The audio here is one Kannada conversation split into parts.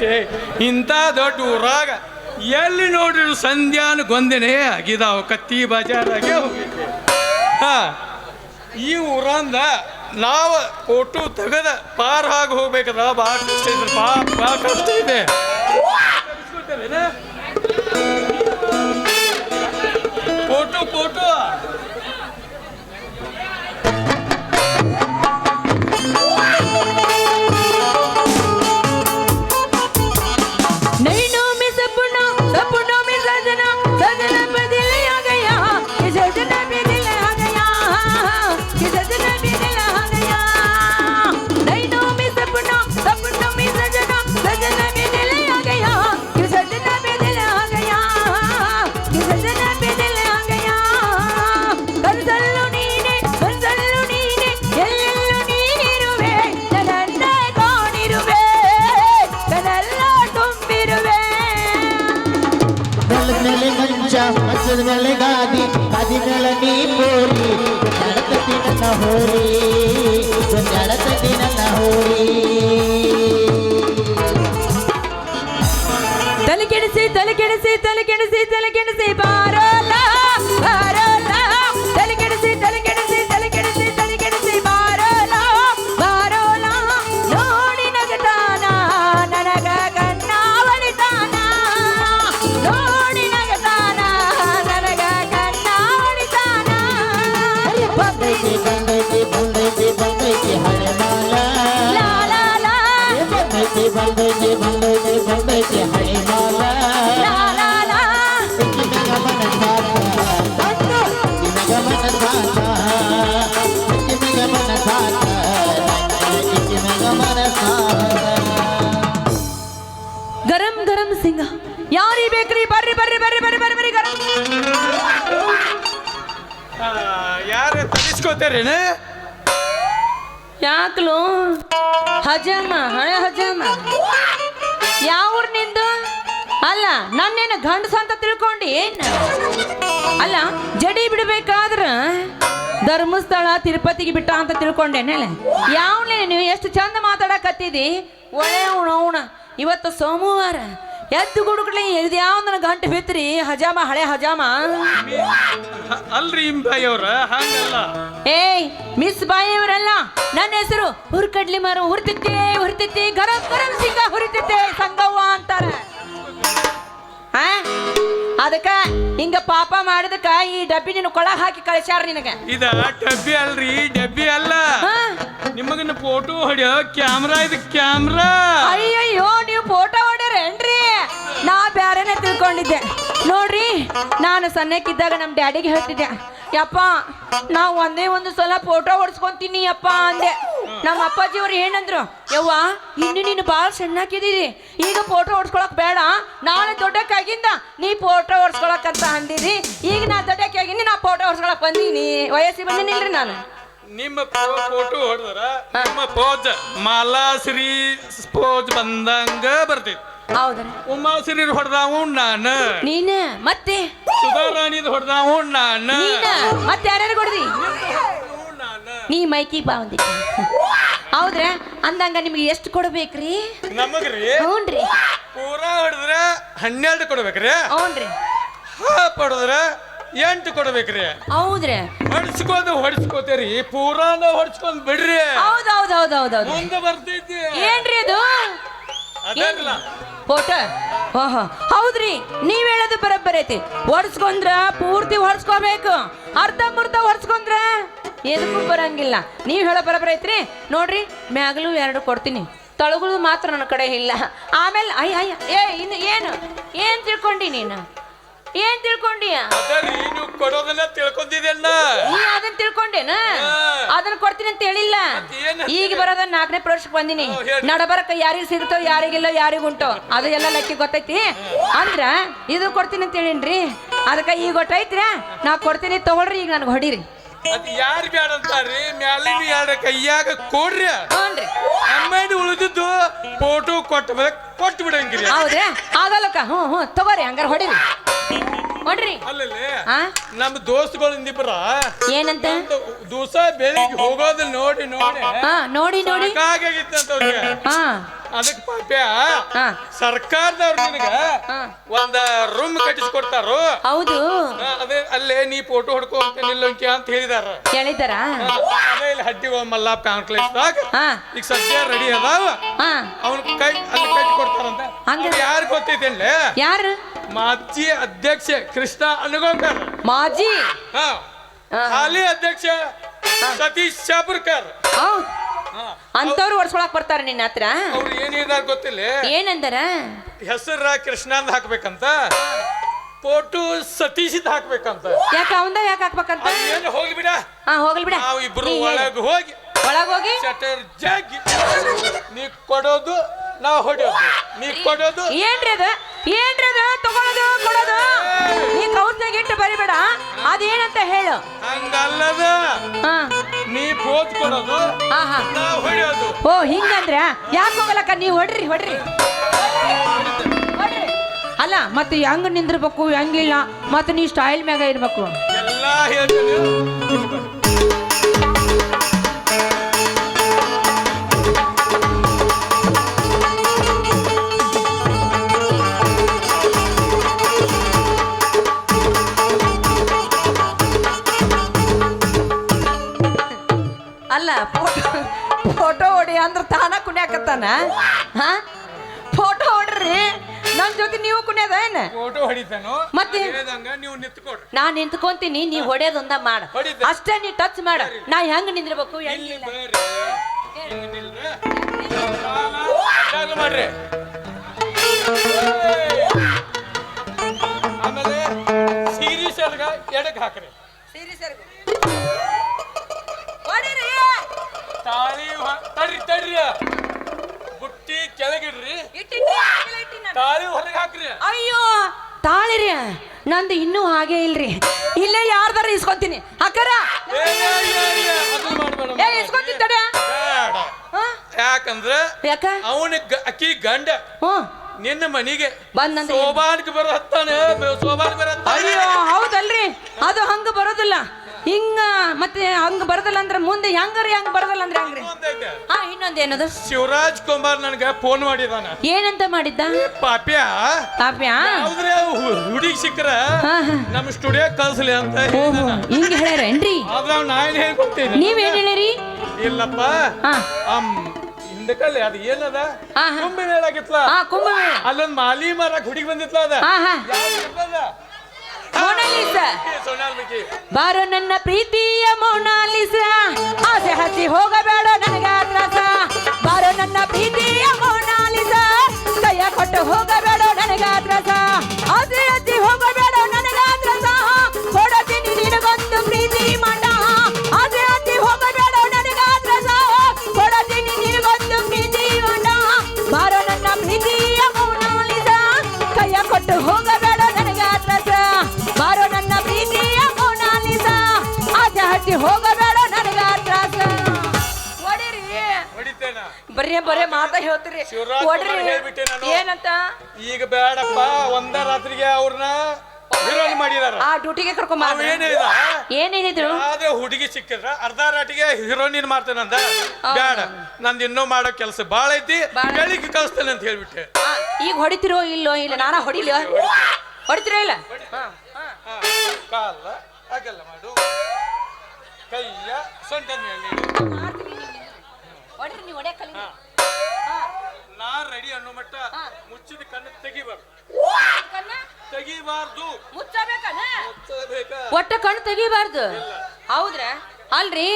ಛೇ ಇಂಥ ದೊಡ್ಡ ಊರಾಗ ಎಲ್ಲಿ ನೋಡಿದ್ರು ಸಂಧ್ಯಾನ ಗೊಂದನೆ ಆಗಿದಾವ, ಕತ್ತಿ ಬಜಾರಾಗೆ ಹೋಗಿದ್ದೆ. ಹಾ, ಈ ಊರಂದ ನಾವು ಫೋಟೋ ತೆಗೆದ ಪಾರ್ ಹಾಗೆ ಹೋಗ್ಬೇಕದ ಭಾಳ ಕಷ್ಟ ಇದೆ ಬಾ ಕಷ್ಟ ಇದೆ. Photo photo. ತಲೆ ಕೆಡಿಸಿ ತಲೆ ಕೆಡಿಸಿ ತಲೆ ಕೆಡಿಸಿ ತಲೆ ಕೆಡಿಸಿ ಬಾರೋಲ ಬಾರೋಲ ತಲೆ ಕೆಡಿಸಿ ತಲೆ ಕೆಡಿಸಿ ತಲೆ ಕೆಡಿಸಿ ತಲೆ ಕೆಡಿಸಿ ಬಾರೋಲ ಬಾರೋಲ ನೋಡಿ ನಗತಾನ ನನಗ ಕಣ್ಣ ಹೊಡಿತಾನ ನೋಡಿ ನಗತಾನ ನನಗ ಕಣ್ಣ ಹೊಡಿತಾನ ಬಂದೈತಿ ಬಂದೈತಿ ಬಂದೈತಿ ಬಂದೈತಿ ಹಳೆ ಮಾಲ ಲಾ ಲಾ ಲಾ ಬಂದೈತಿ ಬಂದೈತಿ ಬಂದೈತಿ ಬಂದೈತಿ ಗರಂ ಗರಂ ಸಿಂಗ. ಯಾರಿ ಬೇಕ್ರಿ ಬರ್ರಿ ಬರ್ರಿ ಬರ್ರಿ ಬರ್ರಿ ಬರ್ರಿ ಬರ್ರಿ ಗರಂ. ಯಾರು ತರಿಸ್ಕೋತಾರೇನ ಯಾಕಲು? ಹಜಮ ಹಳೆ ಹಜಮ. ಯಾವ ನಿಂದು ಅಲ್ಲ ನನ್ನೇನು ಗಂಡಸ ಅಂತ ತಿಳ್ಕೊಂಡಿ? ಏನ್? ಅಲ್ಲ ಜಡಿ ಬಿಡ್ಬೇಕಾದ್ರ ಧರ್ಮಸ್ಥಳ ತಿರುಪತಿಗೆ ಬಿಟ್ಟ ಅಂತ ತಿಳ್ಕೊಂಡೇನಲ್ಲ ಯಾವನೇ ನೀವು ಎಷ್ಟು ಚಂದ ಮಾತಾಡಕತ್ತಿದಿ? ಒಳ್ಳೆ ಉಣ ಇವತ್ತು ಸೋಮವಾರ. ಎದ್ದು ಗುಡುಗ್ಲಿ ಇದ್ಯಾವ್ದನ ಗಂಟು ಬಿತ್ರಿ? ಹಜಾಮ ಹಳೆ ಹಜಾಮ? ಅಲ್ರಿ ಬಾಯಿಯವ್ರ ಹಂಗಲ್ಲ. ಏಯ್ ಮಿಸ್ ಬಾಯಿಯವರಲ್ಲ ನನ್ನ ಹೆಸರು ಹುರ್ಕಡ್ಲಿ ಮರ ಹುರ್ತಿತ್ತಿ ಹುರ್ತಿತ್ತಿ ಗರಂ ಗರಂ ಸಿಂಗ ಹುರಿತಿತ್ತೆ ಸಂಗವ್ವ ಅಂತಾರೆ. ಆ? ಅದಕ್ಕ ಹಿಂಗ ಪಾಪ ಮಾಡಿದಕ್ಕ ಈ ಡಬ್ಬಿ ನಿನ್ನ ಕೊಳ ಹಾಕಿ ಕಳಿಸ್ಯಾರ ನಿನಗ. ಇದ ಡಬ್ಬಿ ಅಲ್ರಿ ಡಬ್ಬಿ ಅಲ್ಲ. ಹಾ? ನಿಮಗನ್ನ ಫೋಟೋ ಹೊಡಿಯೋ ಕ್ಯಾಮ್ರಾ ಇದು ಕ್ಯಾಮ್ರಾ ಅಯ್ಯಯ್ಯೋ ನೀವು ಫೋಟೋ ಹೊಡ್ಯಾರೇನ್ರಿ? ನಾ ಬ್ಯಾರೇನೆ ತಿಳ್ಕೊಂಡಿದ್ದೆ. ನೋಡ್ರಿ ನಾನು ಸಣ್ಣಕ್ಕಿದ್ದಾಗ ನಮ್ಮ ಡ್ಯಾಡಿಗೆ ಹೇಳ್ತಿದ್ದೆ ಯಪ್ಪ ನಾವು ಒಂದೇ ಒಂದು ಸಲ ಫೋಟೋ ಹೊಡ್ಸ್ಕೊಂತೀನಿ ಅಪ್ಪ ಅಂದೆ. ನಮ್ಮ ಅಪ್ಪಾಜಿ ಅವ್ರು ಏನಂದ್ರು ಯವ್ವ ಇನ್ನು ನೀನು ಭಾಳ ಸಣ್ಣಕ್ಕಿದ್ದೀರಿ ಈಗ ಫೋಟೋ ಹೊಡ್ಸ್ಕೊಳಕ್ ಬೇಡ. ನಾಳೆ ದೊಡ್ಡಕ್ಕಾಗಿಂದ ನೀ ಫೋಟೋ ಹೊಡ್ಸ್ಕೊಳಕಂತ ಅಂದಿರಿ ಈಗ ನಾ ದೊಡ್ಡಕ್ಕಾಗಿನಿ ನಾ ಫೋಟೋ ಹೊಡ್ಸ್ಕೊಳಕ್ ಬಂದೀನಿ. ವಯಸ್ಸಿಗೆ ಬಂದಿನಿಲ್ರಿ ನಾನು. ನಿಮ್ಮ ಫೋಟೋ ಹೊಡೆದ್ರ ನಿಮ್ಮ ಪೋಜ್ ಮಾಲಾಶ್ರೀ ಪೋಜ್ ಬಂದಂಗ ಬರ್ತೈತಿ ಹೌದ್ರಿ. ಉಮಾಶ್ರೀ ಹೊಡೆದಾವು ನಾನು. ನೀನ ಮತ್ತೆ? ಸುಧಾರಾಣಿದ್ ಹೊಡೆದಾವು ನಾನು. ಮತ್ತೆ ಯಾರ್ಯಾರು ನಾನು ನೀ ಮೈಕಿ ಬಾ ಒಂದಿಟ್ಟು ಹೌದ್ರಾ? ಅಂದಂಗ ನಿಮ್ಗೆ ಎಷ್ಟು ಕೊಡ್ಬೇಕ್ರಿ? ನಮಗ್ರಿ? ಹ್ಞೂನ್ರಿ ಪೂರಾ ಹೊಡೆದ್ರ ಹನ್ನೆರಡು ಕೊಡ್ಬೇಕ್ರಿ. ಹ್ಞೂನ್ರಿ ಹಾಪ್ ಹೊಡೆದ್ರ ಎಂಟು ಕೊಡ್ಬೇಕ್ರಿ. ಹೌದ್ರಿ? ಹೊಡ್ಸ್ಕೊಂಡು ಹೊಡ್ಸ್ಕೊತೇರಿ. ಪೂರ ಹೊಡ್ಸ್ಕೊಂಡ್ ಬಿಡ್ರಿ. ಹೌದ್ ಹೌದ್ ಹೌದ್ ಹೌದ್ ಹೌದ್ ಮುಂದೆ ಬರ್ತೈತಿ ಏನ್ರಿ? ಅದು ಫೋಟೋ ಓಹೋ. ಹೌದ್ರಿ. ನೀವ್ ಹೇಳೋದು ಬರೋಬ್ಬರ ಐತಿ. ಹೊಡ್ಸ್ಕೊಂಡ್ರ ಪೂರ್ತಿ ಹೊಡ್ಸ್ಕೊಬೇಕು. ಅರ್ಧ ಮುರ್ಧ ಹೊಡ್ಸ್ಕೊಂಡ್ರ ಎದಕ್ಕೂ ಬರಂಗಿಲ್ಲ. ನೀವು ಹೇಳೋ ಬರೋಬ್ಬರ ಐತ್ರಿ? ನೋಡ್ರಿ ಮ್ಯಾಗಲು ಎರಡು ಕೊಡ್ತೀನಿ. ತೊಳಗುಳು ಮಾತ್ರ ನನ್ನ ಕಡೆ ಇಲ್ಲ. ಆಮೇಲೆ ಅಯ್ಯ ಅಯ್ಯ ಏ ಇನ್ನು ಏನು? ಏನ್ ತಿಳ್ಕೊಂಡಿ ನೀನು? ಏನ್ ತಿಳ್ಕೊಂಡಿಯಾ? ಅದರಿ ನೀವು ಕೊಡೋದನ್ನ ತಿಳ್ಕೊಂಡಿದ್ದೆಲ್ಲ ನೀ ಅದನ್ನ ತಿಳ್ಕೊಂಡೇನ? ಅದನ್ನ ಕೊಡ್ತೀನಿ ಅಂತ ಹೇಳಿಲ್ಲ? ಈಗ ಬರೋದ ನಾಲ್ಕನೇ ಪ್ರವೇಶಕ್ಕೆ ಬಂದಿನಿ. ನಡಬರಕ ಯಾರಿಗ್ ಸಿಗ್ತೋ ಯಾರಿಗಿಲ್ಲ ಯಾರಿಗುಂಟೋ ಅದು ಎಲ್ಲ ಲೆಕ್ಕ ಗೊತ್ತೈತಿ? ಅಂದ್ರ ಇದು ಕೊಡ್ತೀನಿ ಅಂತ ಹೇಳಿನ್ರಿ. ಅದಕ್ಕೆ ಈಗ ಗೊತ್ತೈತ್ರ ನಾ ಕೊಡ್ತೀನಿ ತಗೊಳ್ರಿ ಈಗ ನನಗೆ ಹೊಡೀರಿ. ಅದ್ ಯಾರು ಬ್ಯಾಡ ಅಂತಾರ್ರಿ? ಮ್ಯಾಲಿನ ಎರಡು ಕೈಯಾಗ ಕೊಡ್ರಿ. ಹ್ಞೂನ್ರಿ ಆಮೇಲೆ ಉಳಿದಿದ್ದು ಫೋಟೋ ಕೊಟ್ಟ ಕೊಟ್ಟು ಬಿಡಂಗಿರಿ. ಹೌದ್ರಾ? ಆಗಲ್ಲಕ್ಕ ಹ್ಞೂ ಹ್ಞೂ. ತಗೋರಿ ಹಂಗಾರ ಹೊಡಿರಿ. ಹೊಡ್ರಿ. ಅಲ್ಲಲ್ಲಿ ಆ? ನಮ್ಮ ದೋಸ್ತುಗಳಿಂದಿಬ್ರ ಏನಂತ? ದಿವಸ ಬೆಳಿಗ್ಗೆ ಹೋಗೋದ್ ನೋಡಿ ನೋಡಿ. ಹಾ ನೋಡಿ ನೋಡಿ. ಅಂತ ಅವ್ರಿಗೆ. ಹಾ. ಅದಕ್ಕೆ ಪಾಪ್ಯ ಹಾ. ಸರ್ಕಾರದವ್ರು ನಿನಗ ಹಾ. ಒಂದ ರೂಮ್ ಕಟ್ಟಿಸ್ಕೊಡ್ತಾರು? ಹೌದು. ಹಾ, ಅದೇ ಅಲ್ಲೇ ನೀ ಫೋಟೋ ಹೊಡ್ಕೊ ಅಂತ ನಿಲ್ಲಂಕಿ ಅಂತ ಹೇಳಿದಾರ. ಹಾ, ಅದೇ ಇಲ್ಲಿ ಹಡ್ಡಿ ಮಲ್ಲ ಕಾಂಪ್ಲೆಕ್ಸ್ದಾಗ ಹಾ. ಈಗ ಸದ್ಯ ರೆಡಿ ಅದಾವ. ಹಾ. ಅವ್ನ ಕೈ ಅಲ್ಲಿ ಕಟ್ಟಿ ಕೊಡ್ತಾರಂತ. ಹಂಗ? ಯಾರು ಗೊತ್ತೈತೇನ್ಲೆ ಯಾರು? ಮಾಜಿ ಅಧ್ಯಕ್ಷ ಕೃಷ್ಣ ಅನುಗೋಕರ್ ಮಾಜಿ? ಹಾ. ಹಾ. ಹಾಲಿ ಅಧ್ಯಕ್ಷ ಸತೀಶ್ ಶಾಪುರ್ಕರ್ ಹೌದ್. ಹಾ. ಅಂತವ್ರು ಓಡಿಸ್ಕೊಳಕ್ ಬರ್ತಾರೆ ನಿನ್ನ ಹತ್ರ? ಅವ್ರು ಏನ್ ಹೇಳಿದಾರ ಗೊತ್ತಿಲ್ಲ. ಏನಂದರ? ಹೆಸರ ಕೃಷ್ಣ ಹಾಕ್ಬೇಕಂತ. ಫೋಟೋ ಸತೀಶಿದ್ ಹಾಕ್ಬೇಕಂತ. ಯಾಕ ಅವಂದ ಯಾಕೆ ಹಾಕ್ಬೇಕಂತ? ಏನು ಹೋಗಿ ಬಿಡ. ಹಾ ಹೋಗ್ಲಿ ಬಿಡ. ನಾವು ಇಬ್ರು ನೀ ಹೇಳು. ಒಳಗ್ ಹೋಗಿ. ಒಳಗ ಹೋಗಿ? ಶಟರ್ ಜಗ್ಗಿ ನೀ ಕೊಡೋದು ನಾವು ಹೊಡೆಯೋದು. ನೀ ಕೊಡೋದು? ಏನ್ರಿ ಅದು? ಏನ್ರಿ ಅದು? ತಗೊಳ್ಳೋದು ಕೊಡೋದು? ನೀ ಕೌನ್ಸ್ನಾಗ ಇಟ್ಟು ಬರಿಬೇಡ. ಅದೇನಂತ ಹೇಳು. ಹಂಗಲ್ಲದ? ಹಾ. ನೀ ಪೋತ್ ಕೊಡೋದು? ಹಾ ಹಾ. ನಾವು ಹೊಡೆಯೋದು. ಓ ಹಿಂಗಂದ್ರ? ಯಾಕೆ ಹೋಗಲಕ್ಕ? ನೀವು ಹೊಡ್ರಿ ಹೊಡ್ರಿ. ಹೊಡ್ರಿ. ಅಲ್ಲ ಮತ್ತೆ ಹೆಂಗ್ ನಿಂದಿರ್ಬೇಕು? ಹೆಂಗಿಲ್ಲ ಮತ್ತೆ ನೀ ಸ್ಟೈಲ್ ಮ್ಯಾಗ ಇರ್ಬೇಕು. ಎಲ್ಲ ಹೇಳ್ತೀನಿ. ಕುಣ್ಯಾಕತ್ತಾನ ಹಾ? ಫೋಟೋ ಹೊಡ್ರಿ. ನನ್ ಜೊತೆ ನೀವು ಕುಣಿಯೋದ ಏನ? ಫೋಟೋ ಹೊಡಿತಾನು? ಮತ್ತೆ? ಹೇಳ್ದಂಗ ನೀವು ನಿಂತ್ಕೊಡ್ರಿ ನಾ ನಿಂತ್ಕೊಂತೀನಿ ನೀ ಹೊಡೆಯೋದೊಂದ ಮಾಡ. ಹೊಡಿತೆ. ಅಷ್ಟೇ ನೀ ಟಚ್ ಮಾಡ. ನಾ ಹೆಂಗ್ ನಿಂದಿರ್ಬೇಕು? ಇಲ್ಲಿ ಹೆಂಗಿಲ್ಲ ಬರ್ರಿ. ಹಿಂಗ್ ನಿಲ್ರಿ. ಕಾಲ ಅಡ್ಡಾಗ ಮಾಡ್ರಿ ಆಮೇಲೆ ಸೀರೀಸ್ ಅಲ್ಗ ಎಡಕ್ ಹಾಕ್ರಿ. ತಾಳಿ ಹ- ತಡ್ರಿ ತಡ್ರಿ. ತಾಳಿ ಹೊರಗೆ ಹಾಕ್ರಿ. ಅಯ್ಯೋ ತಾಳಿರಿ ನಂದು ಇನ್ನೂ ಹಾಗೆ ಇಲ್ರಿ. ಇಲ್ಲೇ ಯಾರ್ದಾರ ಇಸ್ಕೊಂತೀನಿ. ಅಕ್ಕರ? ಏ, ಇಸ್ಕೊಂತೀನಿ ತಡೆ? ಯಾಕಂದ್ರ ಯಾಕ? ಅವನ ಅಕ್ಕಿ ಗಂಡ ಹ್ಞೂ ನಿನ್ನ ಮನಿಗೆ ಬಂದ ಸೋಬಾನ್ಗೆ ಬರೋ ಹತ್ತಾನೆ. ಸೋಬಾನ್ ಬರೋ ಅಯ್ಯೋ ಹೌದಲ್ರಿ. ಅದು ಹಂಗ ಬರೋದಿಲ್ಲ. ಹಿಂಗ ಮತ್ತೆ ಹಂಗ ಬರದಲ್ಲ ಅಂದ್ರೆ ಮುಂದೆ ಹೆಂಗಾರ ಹಂಗ ಬರದಲ್ಲ ಅಂದ್ರೆ ಹಂಗ್ರಿ? ಹಾ ಇನ್ನೊಂದೇನದು? ಶಿವರಾಜ್ ಕುಮಾರ್ ನನ್ಗೆ ಫೋನ್ ಮಾಡಿದಾನ. ಏನಂತ ಮಾಡಿದ್ದ? ಪಾಪ್ಯ. ಪಾಪ್ಯ? ಹುಡುಗಿ ಸಿಕ್ಕ್ರ? ನಮ್ಮ ಸ್ಟುಡಿಯೋ ಕಳ್ಸಲಿ ಅಂತ ಹಿಂಗ ಹೇಳ್ಯಾರೇನ್ರಿ? ಆದ್ರ ನಾ ಏನ್ ಹೇಳ್ಕೊಡ್ತೀನಿ? ನೀವೇನ್ ಹೇಳಿರಿ ಇಲ್ಲಪ್ಪ. ಹಿಂದಕಲ್ಲಿ ಅದು ಏನದ? ಹಾ, ಹಾ. ಕುಂಭ ಮೇಳ ಆಗಿತ್ಲ ಕುಂಭಮೇಳ. ಅಲ್ಲೊಂದ್ ಮಾಲಿ ಮಾರಕ್ ಹುಡುಗಿ ಬಂದಿತ್ಲ ಅದ ಹಾ ಹಾ ಯಾವ್ದ್ ಇರ್ತದ? ಮೊನಾಲಿಸ ಏ, ಸೋನಾಲ್ ಬಿಕ್ಕಿ. ಬಾರೋ ನನ್ನ ಪ್ರೀತಿಯ ಮೊನಾಲಿಸ ಆಸೆ ಹಚ್ಚಿ ಹೋಗಬೇಡ ನನಗ ತ್ರಾಸ ಬಾರೋ ನನ್ನ ಪ್ರೀತಿಯ ಮೊನಾಲಿಸ ಕೈಯ ಕೊಟ್ಟು ಹೋಗಬೇಡ ನನಗ ತ್ರಾಸ ಆಸೆ ಹಚ್ಚಿ ಹೋಗಬೇಡ ನನಗ ತ್ರಾಸ ಕೊಡತೀನಿ ನಿನಗೊಂದು ಪ್ರೀತಿ ಮಾಡ ಹೇಳ್ತೀರಿ? ಶಿವರಾಜ್ ಕೊಡ್ರಿ. ಕುಮಾರ್ ಹೇಳ್ಬಿಟ್ಟೆ ನಾನು. ಏನಂತ? ಈಗ ಬೇಡಪ್ಪ ಒಂದ ರಾತ್ರಿಗೆ ಅವ್ರನ್ನ ಹೀರೋನ್ ಮಾಡಿದಾರ. ಆ ಡ್ಯೂಟಿಗೆ ಕರ್ಕೊಂಡ್ ಅವ್ ಏನಿದ ಏನೇನಿದ್ರು? ಆದ್ರೆ ಹುಡುಗಿ ಸಿಕ್ಕಿದ್ರ ಅರ್ಧ ರಾಟಿಗೆ ಹೀರೋಯಿನ್ ಮಾಡ್ತೇನಂದ ಬೇಡ. ನಂದು ಇನ್ನೂ ಮಾಡೋ ಕೆಲಸ ಬಾಳ ಐತಿ. ಬಾಳ. ಬೆಳಿಗ್ಗೆ ಕಳಿಸ್ತೇನೆ ಅಂತ ಹೇಳ್ಬಿಟ್ಟೆ. ಆ, ಈಗ ಹೊಡಿತಿರೋ ಇಲ್ಲೋ ಇಲ್ಲ ನಾನ ಹೊಡಿಲ್ಲ ಹೊಡಿತಿರೋ ಇಲ್ಲ? ಹಾ, ಕಾಲ ಹಾಗೆಲ್ಲ ಮಾಡು. ಕೈಯ ಸೊಂಟದ ಮೇಲೆ ಇಡು. ಮಾಡ್ತೀನಿ. ಹೊಡಿರಿ ನೀವು ಹೊಡ್ಯಾಕ್ ಕಲೀರಿ. ಹಾ. ಹಾ. ನಾ ರೆಡಿ ಅನ್ನೋ ಮಟ್ಟ. ಮುಚ್ಚಿದ ಕಣ್ಣು ತೆಗಿಬಾರ್ದು ತೆಗಿಬಾರ್ದು. ಮುಚ್ಚಬೇಕನ? ಮುಚ್ಚಬೇಕಾ. ಒಟ್ಟ ಕಣ್ಣು ತೆಗಿಬಾರ್ದು. ಹೌದ್ರ? ಅಲ್ರಿ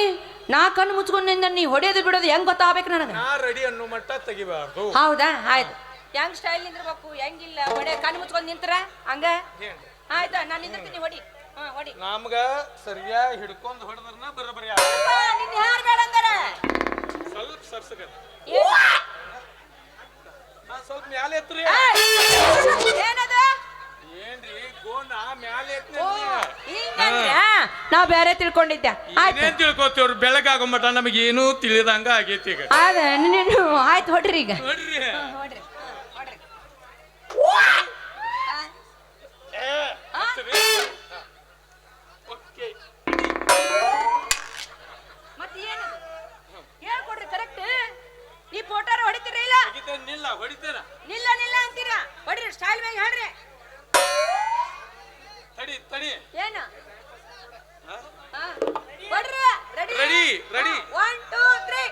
ನಾ ಕಣ್ಣು ಮುಚ್ಕೊಂಡಿಂದ ನೀ ಹೊಡೆಯೋದು ಬಿಡೋದು ಹೆಂಗ್ ಗೊತ್ತಾಗ್ಬೇಕು ನನಗೆ? ನಾ ರೆಡಿ ಅನ್ನೋ ಮಟ್ಟ ತೆಗಿಬಾರ್ದು. ಹೌದಾ? ಆಯ್ತು. ಹೆಂಗ್ ಸ್ಟೈಲ್ ನಿಂದಿರ್ಬೇಕು? ಹೆಂಗಿಲ್ಲ? ಹೊಡೆ ಕಣ್ಣು ಮುಚ್ಕೊಂಡ್ ನಿಂತರ? ಹಂಗ? ಆಯ್ತಾ? ನಾನು ನಿಂದಿರ್ತೀನಿ ಹೊಡಿ. ಹಾ ಹೊಡಿ. ನಮ್ಗ ಸರಿಯಾಗಿ ಹಿಡ್ಕೊಂಡ್ ಹೊಡೆದ್ರನ ಬರೋಬ್ಬರಿ ನಾ ಬೇರೆ ತಿಳ್ಕೊಂಡಿದ್ದೆ. ಆಯ್ತು. ಏನ್ ತಿಳ್ಕೊತೀವ್ರಿ ಮಟ್ಟ ನಮಗೆ ಏನು ತಿಳಿದಂಗ ಆಗೈತಿ ಈಗ. ಆದ ನೀನು ಆಯ್ತು ಹೊಡ್ರಿ ಈಗ. ಹೊಡ್ರಿ. ಮತ್ತೆ ಹೇಳ್ಕೊಡ್ರಿ ಕರೆಕ್ಟ್ ನೀ ಫೋಟೋರ ಹೊಡಿತೀರ ಇಲ್ಲ? ಹೊಡಿತೀರ ಹೊಡಿತೇನ. ನಿಲ್ಲ ನಿಲ್ಲ ಅಂತೀರಾ? ಹೊಡ್ರಿ ಸ್ಟೈಲ್ ಮ್ಯಾಗ ಹೇಳ್ರಿ. ತಡಿ ತಡಿ. Ready ready one two three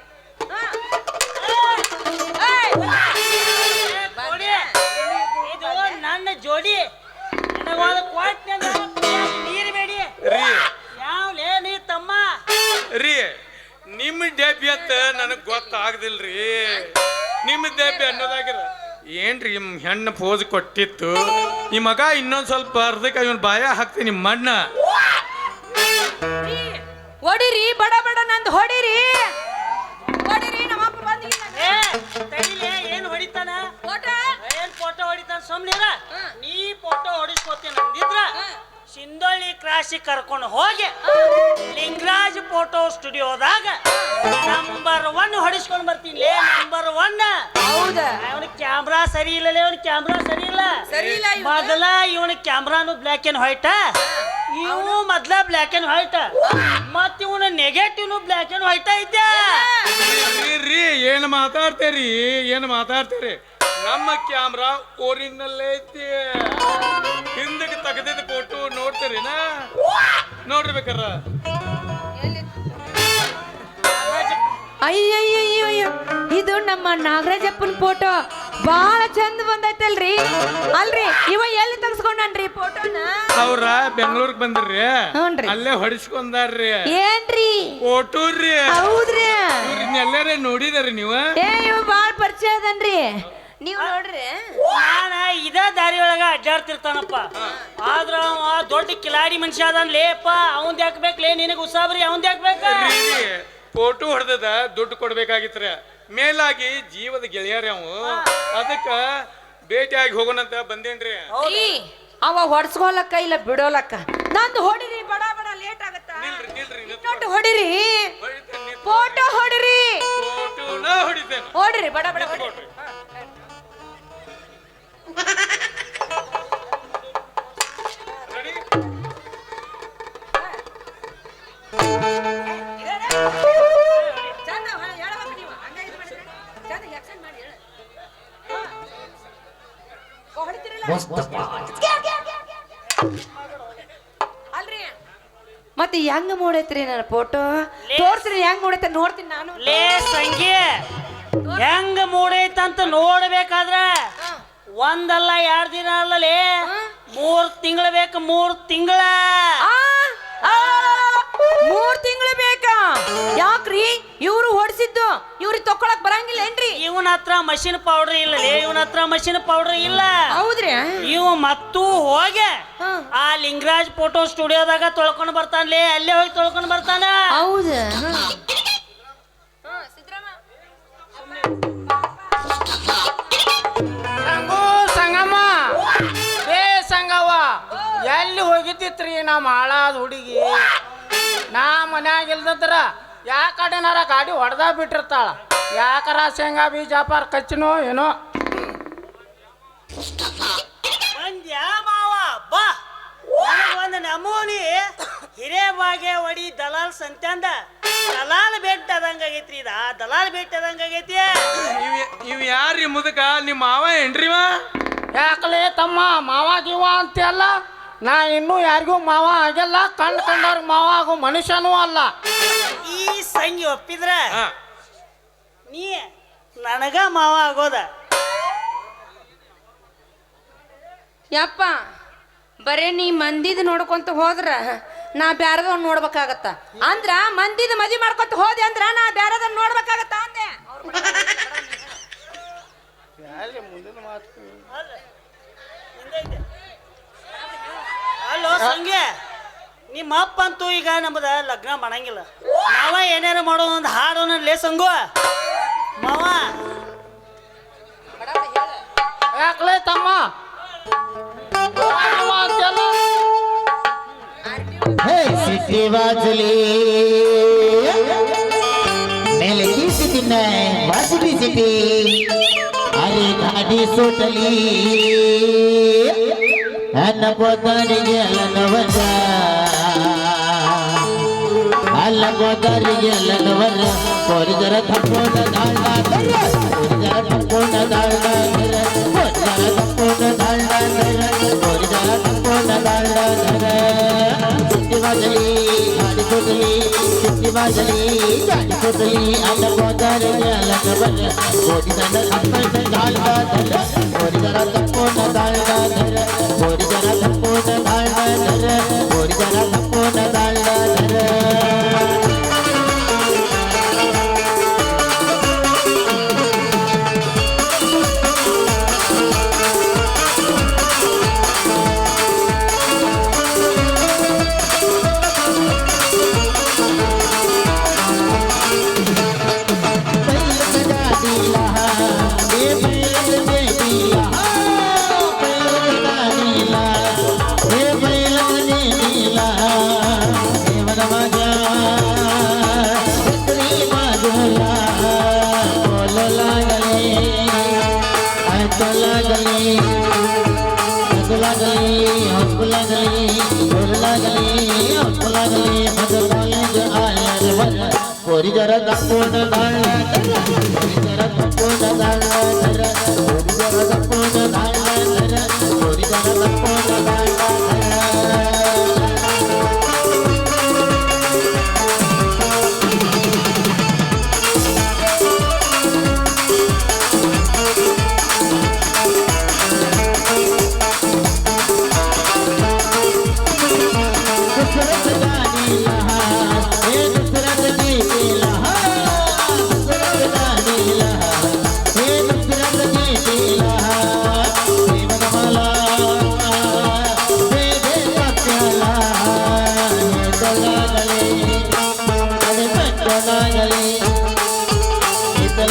ನನ್ನ ಜೋಡಿ. ನನಗೊಂದು ಕ್ವಾಟ್ ನೀರು ಬೇಡಿ. ರೀ. ಯಾವ್ಲೇ ನೀ ತಮ್ಮ. ರೀ ನಿಮ್ಮ ಡೇಬಿ ಅಂತ ನನಗೆ ಗೊತ್ತಾಗ್ದಿಲ್ರಿ. ನಿಮ್ಮ ಡೇಬಿ ಅನ್ನೋದಾಗಿರ. ಏನ್ರಿ ಹೆಣ್ಣು ಪೋಸ್ ಕೊಟ್ಟಿತ್ತು. ಈ ಮಗ ಇನ್ನೊಂದು ಸ್ವಲ್ಪ ಅರ್ಧಕ್ಕೆ ಇವನ್ ಬಾಯ ಹಾಕ್ತೀನಿ ಮಣ್ಣ. ಹೊಡಿರಿ ಬಡ ಬಡ ಹೊಡಿರಿ. ಹೊಡಿರಿ ನಮ್ಮಪ್ಪ ಬಂದಿಲ್ಲ ಏ ಏನು ಏನ್ ಹೊಡಿತಾನ? ಫೋಟೋ? ಏನ್ ಫೋಟೋ ಹೊಡಿತಾನ ಸುಮ್ನಿರ. ನೀ ಫೋಟೋ ಹೊಡಿಸ್ಕೋತೀನಿ ಅಂದಿದ್ರ. ಸಿಂದೊಳ್ಳಿ ಕ್ರಾಸಿಗೆ ಕರ್ಕೊಂಡು ಹೋಗಿ ಲಿಂಗರಾಜ್ ಫೋಟೋ ಸ್ಟುಡಿಯೋದಾಗ ನಂಬರ್ ಒನ್ ಹೊಡಿಸ್ಕೊಂಡು ಬರ್ತೀನಿ. ಲೇ ನಂಬರ್ ಒನ್. ಹೌದಾ? ಅವನ ಕ್ಯಾಮ್ರಾ ಸರಿ ಇಲ್ಲ ಅವನ ಕ್ಯಾಮ್ರಾ ಸರಿ ಇಲ್ಲ. ಸರಿ ಇಲ್ಲ. ಮೊದಲ ಇವನ ಕ್ಯಾಮ್ರಾನು ಬ್ಲ್ಯಾಕ್ ಅಂಡ್ ವೈಟ್. ಇವು ಮೊದ್ಲ ಬ್ಲ್ಯಾಕ್ ಅಂಡ್ ವೈಟ್ ಮತ್ ಇವನು ನೆಗೆಟಿವ್ ಬ್ಲ್ಯಾಕ್ ಅಂಡ್ ವೈಟ್ ಐತೆ. ರೀ ಏನ್ ಮಾತಾಡ್ತೇರಿ ಏನ್ ಮಾತಾಡ್ತೇರಿ? ನಮ್ಮ ಕ್ಯಾಮ್ರಾ ಓರಿಜಿನಲ್ ಐತಿ. ಹಿಂದಕ್ಕೆ ತೆಗೆದಿದ್ದ ಫೋಟೋ ನೋಡ್ತೀರಿನ? ನೋಡ್ರಿ ಬೇಕಾರ ಅಯ್ಯಯ್ಯಯ್ಯಯ್ಯೋ ಇದು ನಮ್ಮ ನಾಗರಾಜಪ್ಪನ ಫೋಟೋ ಬಹಳ ಚಂದ ಬಂದೈತಲ್ರಿ. ಅಲ್ರಿ ಇವ ಎಲ್ಲಿ ತಗ್ಸ್ಕೊಂಡ್ರಿ ಫೋಟೋನ ಅವ್ರ ಬೆಂಗಳೂರಿಗೆ ಬಂದಿರ್ರಿ ಹ್ಞೂನ್ರಿ. ಅಲ್ಲೇ ಹೊಡಿಸ್ಕೊಂಡಾರ್ರಿ. ಏನ್ರಿ? ಫೋಟೋ ರೀ ಹೌದ್ರಿ ಎಲ್ಲಾರ ನೋಡಿದಾರಿ ನೀವು? ಏ ಇವ ಬಾಳ ಪರಿಚಯ ಅದನ್ರಿ. ನೀವು ನೋಡ್ರಿ. ನಾನ ಇದ ದಾರಿ ಒಳಗ ಅಡ್ಡಾಡ್ತಿರ್ತಾನಪ್ಪ. ಆದ್ರ ಅವ ದೊಡ್ಡ ಕಿಲಾಡಿ ಮನುಷ್ಯ ಅದನ್ ಲೇಪ ಅವಂದ್ ಯಾಕ್ ಬೇಕ್ಲೇ? ನಿನಗ ಉಸಾಬ್ರಿ ಅವಂದ್ ಯಾಕ್ ಬೇಕ? ಫೋಟೋ ಹೊಡೆದದ ದುಡ್ಡು ಕೊಡ್ಬೇಕಾಗಿತ್ರ. ಮೇಲಾಗಿ ಜೀವದ ಗೆಳೆಯರ ಅವು. ಅದಕ್ಕ ಭೇಟಿಯಾಗಿ ಹೋಗೋಣಂತ ಬಂದೇನ್ರಿ? ಅವ ಹೊಡ್ಸ್ಕೊಲಕ್ಕ ಇಲ್ಲ ಬಿಡೋಲಕ್ಕ? ನಂದು ಹೊಡಿರಿ ಬಡ ಬಡ ಲೇಟ್ ಆಗತ್ತ? ನಿಲ್ರಿ ನಿಲ್ರಿ ಇನ್ನೊಟ್ಟು ಹೊಡಿರಿ. ಫೋಟೋ ಹೊಡಿರಿ. ಫೋಟೋನ ಹೊಡಿತೇನೆ. ಹೊಡ್ರಿ ಬಡ ಬಡ ಹೊಡಿರಿ. ಅಲ್ರಿ. ಮತ್ತೆ ಹೆಂಗ್ ಮೂಡೈತ್ರಿ ನನ್ನ ಫೋಟೋ ತೋರ್ಸ್ರಿ ಹೆಂಗ್ ಮೂಡೈತೆ ನೋಡ್ತೀನಿ ನಾನು. ಲೇ ಸಂಗಿ ಹೆಂಗ ಮೂಡೈತಂತ ನೋಡ್ಬೇಕಾದ್ರ ಒಂದಲ್ಲ ಎರಡ್ ದಿನ ಅಲ್ಲಲೇ ಮೂರ್ ತಿಂಗಳ ಬೇಕು ಮೂರ್ ತಿಂಗಳ. ಮೂರ್ ತಿಂಗಳು ಬೇಕಾ? ಯಾಕ್ರಿ? ಇವ್ರು ಹೊಡಿಸಿದ್ದು ಇವ್ರಿಗೆ ತಕೊಳಕ್ ಬರಂಗಿಲ್ಲ ಏನ್ರಿ? ಇವನ ಹತ್ರ ಮಷಿನ್ ಪೌಡರ್ ಇಲ್ಲ ಇವನ ಹತ್ರ ಮಷಿನ್ ಪೌಡರ್ ಇಲ್ಲ. ಹೌದ್ರಿ? ಇವ ಮತ್ತೂ ಹೋಗಿ. ಆ ಲಿಂಗರಾಜ್ ಫೋಟೋ ಸ್ಟುಡಿಯೋದಾಗ ತೊಳ್ಕೊಂಡು ಬರ್ತಾನ್ಲೇ ಅಲ್ಲೇ ಹೋಗಿ ತೊಳ್ಕೊಂಡು ಬರ್ತಾನ. ಹೌದ. ಸಂಗು ಸಂಗಮ್ಮ. ಏ ಸಂಗವ್ವ ಎಲ್ಲಿ ಹೋಗಿದ್ದಿತ್ರಿ ನಮ್ಮ ಹಾಳಾದ ಹುಡುಗಿ? ನಾ ಮನ್ಯಾಗ ಇಲ್ದದ್ರ ಯಾ ಕಡೆನಾರ ಗಾಡಿ ಹೊಡೆದ ಬಿಟ್ಟಿರ್ತಾಳ? ಯಾಕರ ಶೇಂಗಾ ಬೀಜ ಬೀಜಾಪಾರ ಕಚ್ಚಿನೋ ಏನೋ? ಬಂದ್ಯಾ ಮಾವ? ಬಾ. ಒಂದು ನಮೂನಿ. ಹಿರೇಬಾಗೆ ಒಡಿ ದಲಾಲ್ ಸಂತಂದ ದಲಾಲ್ ಬೆಟ್ಟ ಅದಂಗ ಆಗೈತ್ರಿ ಇದ. ದಲಾಲ್ ಬೆಟ್ಟ ಅದಂಗ ಆಗೈತಿ. ಇವ್ ಇವ್ ಯಾರ್ರಿ ಮುದಕ? ನಿಮ್ಮ ಮಾವ ಏನ್ರಿ ಯಾಕಲೇ ತಮ್ಮ ಮಾವ ಜೀವ ಅಂತೆಲ್ಲ ನಾ ಇನ್ನೂ ಯಾರಿಗೂ ಮಾವ ಆಗಲ್ಲ ಕಂಡು ಕಂಡವ್ರ ಮಾವ ಆಗೋ ಮನುಷ್ಯನೂ ಅಲ್ಲ. ಈ ಸಂಗಿ ಒಪ್ಪಿದ್ರ ಹಾ. ನೀ ನನಗ ಮಾವ ಆಗೋದ. ಯಪ್ಪ ಬರೇ ನೀ ಮಂದಿದ್ ನೋಡ್ಕೊಂತ ಹೋದ್ರ ನಾ ಬ್ಯಾರದ ನೋಡ್ಬೇಕಾಗತ್ತ. ಅಂದ್ರ ಮಂದಿದ ಮದಿ ಮಾಡ್ಕೊಂತ ಹೋದೆ ಅಂದ್ರ ನಾ ಬ್ಯಾರದ ನೋಡ್ಬೇಕಾಗತ್ತ ಅಂದೆ. ಅಲ್ಲೋ ಸಂಗಿ ನಿಮ್ಮ ಅಪ್ಪ ಅಂತೂ ಈಗ ನಮ್ಮದ ಲಗ್ನ ಮಾಡಂಗಿಲ್ಲ ಮಾವ ಏನಾರ ಮಾಡೋ ಒಂದು ಹಾಡೋನ ಲೇ ಸಂಗು ಮಾವ ಯಾಕಲೇ ತಮ್ಮ ಮಾವ ಗೀವ ಅಂತೆಲ್ಲ हे सिटी वाजली मेले की सिटी नाही वाजली सिटी अरे गाडी सुटली anna potarige alanavara alla potarige alanavara poridara thappoda dalda dalda poridara thappoda dalda dalda poridara thappoda dalda dalda poridara thappoda dalda dalda divajali adikotali divajali adikotali anna potarige alanavara poridara thappoda dalda dalda poridara thappoda dalda dalda ದಾಳ ಕೋರಿ ಜರ ತಪ್ಪೋಣ ದಾಳ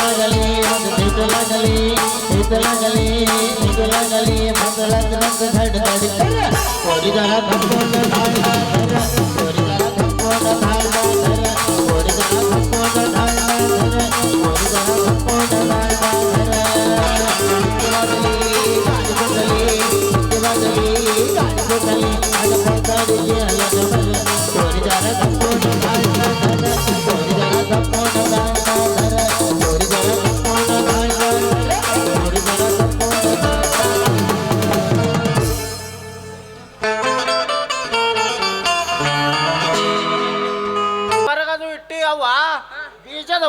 लगली मग धीत लगली धीत लगली धीत लगली मग लग रंग धड़ धड़ कोरी जरा खप्पो न धाल धर कोरी जरा खप्पो न धाल धर कोरी जरा खप्पो न धाल धर कोरी जरा खप्पो न धाल धर कोरी जरा खप्पो न धाल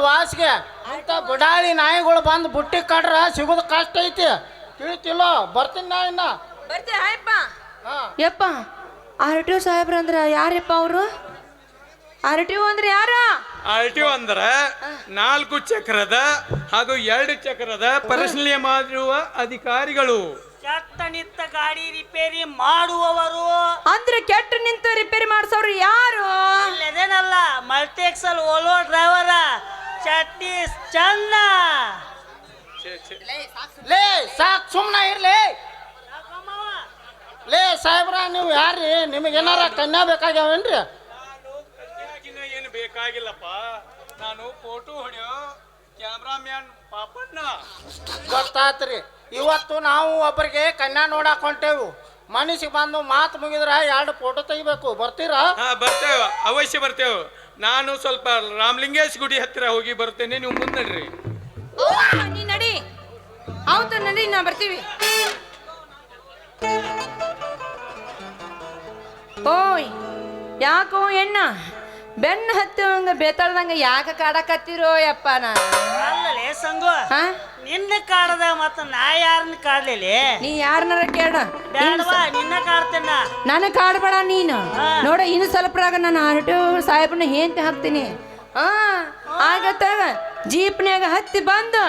ವಾಸಿಗೆ ಅಂತ ಬಿಡಾಳಿ ನಾಯಿಗಳು ಬಂದು ಬುಟ್ಟಿ ಕಡ್ರ ಸಿಗೋದು ಕಷ್ಟ ಐತಿ. ತಿಳಿತಿಲ್ಲೋ ಬರ್ತೀನಿ ನಾ ಇನ್ನ. ಯಪ್ಪ. ಆರ್ ಟಿ ಒ ಸಾಹೇಬ್ರ ಅಂದ್ರ ಯಾರಪ್ಪ ಅವರು? ಆರ್ ಟಿ ಒ ಅಂದ್ರೆ ಯಾರ? ಆರ್ ಟಿ ಅಂದ್ರ ನಾಲ್ಕು ಚಕ್ರದ ಹಾಗೂ ಎರಡು ಚಕ್ರದ ಪರಿಶೀಲನೆ ಮಾಡಿರುವ ಅಧಿಕಾರಿಗಳು. ಕೆಟ್ಟ ನಿತ್ತ ಗಾಡಿ ರಿಪೇರಿ ಮಾಡುವವರು. ಅಂದ್ರೆ ಕೆಟ್ಟ ನಿಂತ ರಿಪೇರಿ ಮಾಡ್ಸೋರು ಯಾರು? ಅದೇನಲ್ಲ ಮಲ್ಟೆಕ್ಸಲ್ ಓಲೋ ಡ್ರೈವರ ಚಟ್ಟಿ ಚನ್ನ ಲೇ ಸಾಕ್ ಸುಮ್ಮನೆ ಇರ್ಲಿ. ಲೇ ಸಾಹೇಬ್ರ ನೀವು ಯಾರ್ರಿ? ನಿಮಗೆ ಏನಾರ ಕನ್ಯಾ ಬೇಕಾಗ್ಯಾವೇನ್ರಿ? ಏನು ಬೇಕಾಗಿಲ್ಲಪ್ಪ. ನಾನು ಫೋಟೋ ಹೊಡೆಯೋ ಕ್ಯಾಮ್ರಾಮ್ಯಾನ್ ಪಾಪಣ್ಣ. ಗೊತ್ತಾತ್ರಿ. ಇವತ್ತು ನಾವು ಒಬ್ಬರಿಗೆ ಕನ್ಯಾ ನೋಡಕ್ ಹೊಂಟೇವು. ಮನಸ್ಸಿಗೆ ಬಂದು ಮಾತು ಮುಗಿದ್ರ ಎರಡು ಫೋಟೋ ತೆಗಿಬೇಕು. ಬರ್ತೀರಾ? ಹಾ ಬರ್ತೇವೆ. ಅವಶ್ಯ ಬರ್ತೇವೆ. ನಾನು ಸ್ವಲ್ಪ ರಾಮಲಿಂಗೇಶ್ ಗುಡಿ ಹತ್ತಿರ ಹೋಗಿ ಬರ್ತೇನೆ ನೀವು ಮುಂದೆ ನಡ್ರಿ ನೀ ನಡಿ. ಹೌದು ನಡಿ ನಾ ಬರ್ತೀವಿ. ಓಯ್ ಯಾಕೋ ಎಣ್ಣ ಬೆನ್ನ ಹತ್ತುವಂಗ ಬೇತಾಳ್ದಂಗ ಯಾಕೆ ಕಾಡಕತ್ತಿರೋ ಯಪ್ಪ ನಾನು? ಅಲ್ಲಲೇ ಸಂಗು ಹಾ? ನಿನ್ನ ಕಾಡದ ಮತ್ತ ನಾ ಯಾರನ್ನ ಕಾಡ್ಲಿಲ್ಲ ನೀ ಯಾರನ್ನಾರ ಕೇಳ ಬೇಡವಾ ನಿನ್ನ ಕಾಡ್ತೇನ. ನಾನು ಕಾಡ್ಬೇಡ ನೀನು. ನೋಡ ಇನ್ನು ಸ್ವಲ್ಪರಾಗ ನಾನು ಆರ್ಟು ಸಾಹೇಬನ್ನ ಹೇಂತ ಹಾಕ್ತೀನಿ. ಹಾ ಆಗತ್ತಾಗ ಜೀಪ್ನ್ಯಾಗ ಹತ್ತಿ ಬಂದು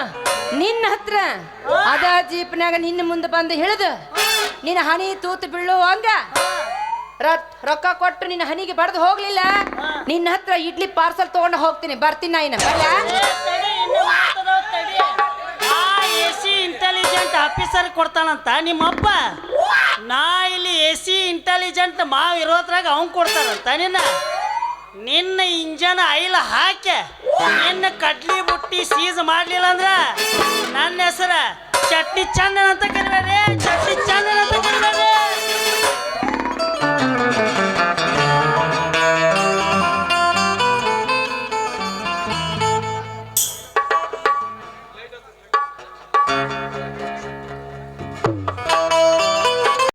ನಿನ್ನ ಹತ್ರ. ಅದ ಜೀಪ್ನ್ಯಾಗ ನಿನ್ನ ಮುಂದೆ ಬಂದು ಹಿಡಿದು ನಿನ್ನ ಹನಿ ತೂತು ಬೀಳು ಹಂಗ. ರತ್ ರೊಕ್ಕ ಕೊಟ್ಟು ನಿನ್ನ ಹನಿಗೆ ಬಡ್ದು ಹೋಗ್ಲಿಲ್ಲ? ನಿನ್ನ ಹತ್ರ ಇಡ್ಲಿ ಪಾರ್ಸಲ್ ತಗೊಂಡು ಹೋಗ್ತೀನಿ. ಬರ್ತೀನಿ ನಾ ಇನ್ನ. ಆಫೀಸರ್ ಕೊಡ್ತಾನಂತ ನಿಮ್ಮಪ್ಪ? ನಾ ಇಲ್ಲಿ ಎ ಸಿ ಇಂಟೆಲಿಜೆಂಟ್ ಮಾವ್ ಇರೋದ್ರಾಗ ಅವ್ನ್ ಕೊಡ್ತಾನಂತ ನಿನ್ನ? ನಿನ್ನ ಇಂಜನ್ ಐಲ್ ಹಾಕಿ, ನಿನ್ನ ಕಡ್ಲಿ ಬುಟ್ಟಿ ಸೀಸ್ ಮಾಡ್ಲಿಲ್ಲ ಅಂದ್ರ ನನ್ನ ಹೆಸರ ಚಟ್ನಿ ಚಂದನ್ ಅಂತ ಕರಿಬೇಡ